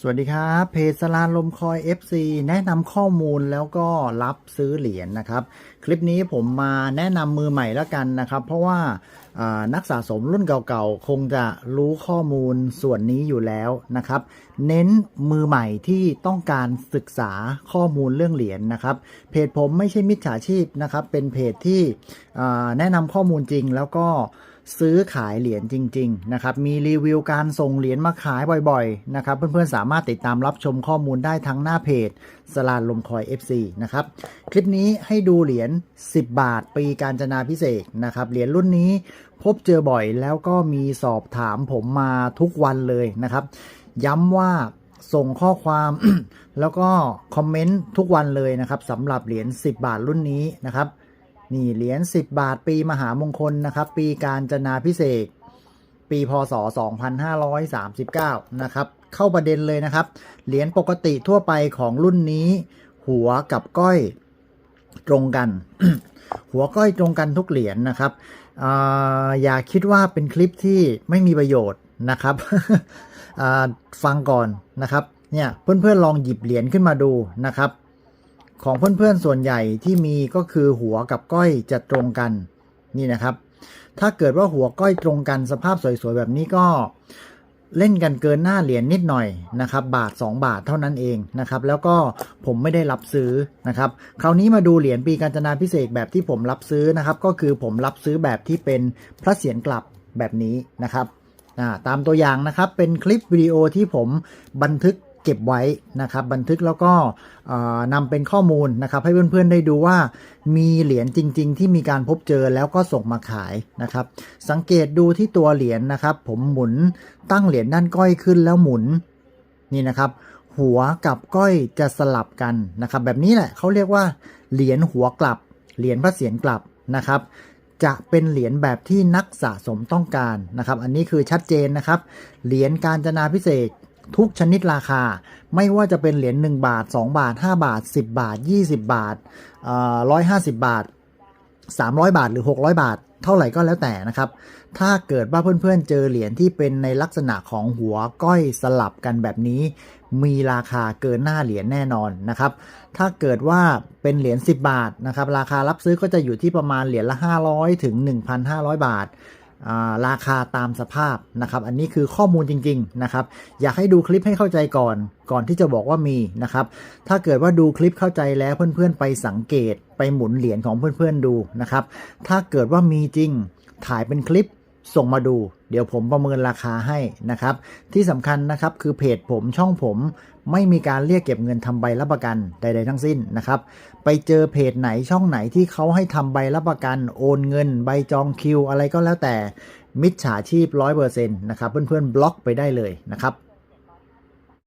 สวัสดีครับ เพจสลานลมคอย FC แนะนำข้อมูลแล้วก็รับซื้อเหรียญนะครับ คลิปนี้ผมมาแนะนำมือใหม่แล้วกันนะครับ เพราะว่าอ่า นักสะสมรุ่นเก่าๆ คงจะรู้ข้อมูลส่วนนี้อยู่แล้วนะครับ เน้นมือใหม่ที่ต้องการศึกษาข้อมูลเรื่องเหรียญนะครับ เพจผมไม่ใช่มิจฉาชีพนะครับ เป็นเพจที่แนะนำข้อมูลจริงแล้วก็ซื้อขายเหรียญจริง ๆ นะครับ มีรีวิวการส่งเหรียญมาขายบ่อย ๆ นะครับ เพื่อนๆ สามารถติดตามรับชมข้อมูลได้ทั้งหน้าเพจ สลานลมคอย FC นะครับ คลิปนี้ให้ดูเหรียญ 10 บาท ปีการจนาพิเศษนะครับ เหรียญรุ่นนี้พบเจอบ่อยแล้วก็มีสอบถามผมมาทุกวันเลยนะครับ ย้ำว่าส่งข้อความแล้วก็คอมเมนต์ทุกวันเลยนะครับสำหรับเหรียญ 10 บาทรุ่นนี้นะครับ นี่เหรียญ 10 บาทปีมหามงคลนะครับ ปีการจนาพิเศษ ปีพศ 2539 นะครับ เข้าประเด็นเลยนะครับ เหรียญปกติทั่วไปของรุ่นนี้ หัวกับก้อยตรงกัน หัวก้อยตรงกันทุกเหรียญนะครับอ่าอย่าคิดว่าเป็นคลิปที่ไม่มีประโยชน์นะครับฟังก่อนนะครับเนี่ยเพื่อนๆลองหยิบเหรียญขึ้นมาดูนะครับ ของเพื่อนๆส่วนใหญ่ที่มีก็คือหัวกับก้อยจะตรงกันนี่นะครับ ถ้าเกิดว่าหัวก้อยตรงกันสภาพสวยๆแบบนี้ก็ เล่นกันเกินหน้าเหรียญนิดหน่อยนะครับ บาท 2 บาทเท่านั้นเองนะครับ แล้วก็ผมไม่ได้รับซื้อนะครับ คราวนี้มาดูเหรียญปีกาญจนาพิเศษแบบที่ผมรับซื้อนะครับ ก็คือผมรับซื้อแบบที่เป็นพระเศียรกลับแบบนี้นะครับอ่าตามตัวอย่างนะครับเป็นคลิปวิดีโอที่ผมบันทึก เก็บไว้นะครับ บันทึกแล้วก็นำเป็นข้อมูลนะครับ ให้เพื่อนๆได้ดูว่ามีเหรียญจริง ๆ ที่มีการพบเจอแล้วก็ส่งมาขายนะครับ สังเกตดูที่ตัวเหรียญนะครับ ผมหมุนตั้งเหรียญด้านก้อยขึ้นแล้วหมุนนี่นะครับหัวกับก้อยจะสลับกันนะครับ แบบนี้แหละเขาเรียกว่าเหรียญหัวกลับ เหรียญพระเศียรกลับนะครับ จะเป็นเหรียญแบบที่นักสะสมต้องการนะครับ อันนี้คือชัดเจนนะครับ เหรียญการจนาพิเศษ ทุกชนิดราคา ไม่ว่าจะเป็นเหรียญ1บาท 2 บาท 5 บาท 10 บาท 20 บาทร้อยห้าสิบบาท 300 บาทหรือ 600 บาท เท่าไหร่ก็แล้วแต่นะครับ ถ้าเกิดว่าเพื่อนๆเจอเหรียญที่เป็นในลักษณะของหัวก้อยสลับกันแบบนี้ มีราคาเกินหน้าเหรียญแน่นอนนะครับ ถ้าเกิดว่าเป็นเหรียญ10 บาทนะครับ ราคารับซื้อก็จะอยู่ที่ประมาณเหรียญละ 500 ถึง 1,500 บาทอ่า ราคาตามสภาพนะครับ อันนี้คือข้อมูลจริง ๆ นะครับ อยากให้ดูคลิปให้เข้าใจก่อน ก่อนที่จะบอกว่ามีนะครับ ถ้าเกิดว่าดูคลิปเข้าใจแล้วเพื่อนๆ ไปสังเกตไปหมุนเหรียญของเพื่อนๆดูนะครับ ถ้าเกิดว่ามีจริงถ่ายเป็นคลิป ส่งมาดู เดี๋ยวผมประเมินราคาให้นะครับ ที่สำคัญนะครับคือเพจผมช่องผมไม่มีการเรียกเก็บเงินทำใบรับประกันใด ๆ ทั้งสิ้นนะครับ ไปเจอเพจไหนช่องไหนที่เขาให้ทำใบรับประกันโอนเงิน ใบจองคิวอะไรก็แล้วแต่มิจฉาชีพร้อยเปอร์เซ็นต์นะครับเพื่อนๆบล็อกไปได้เลยนะครับ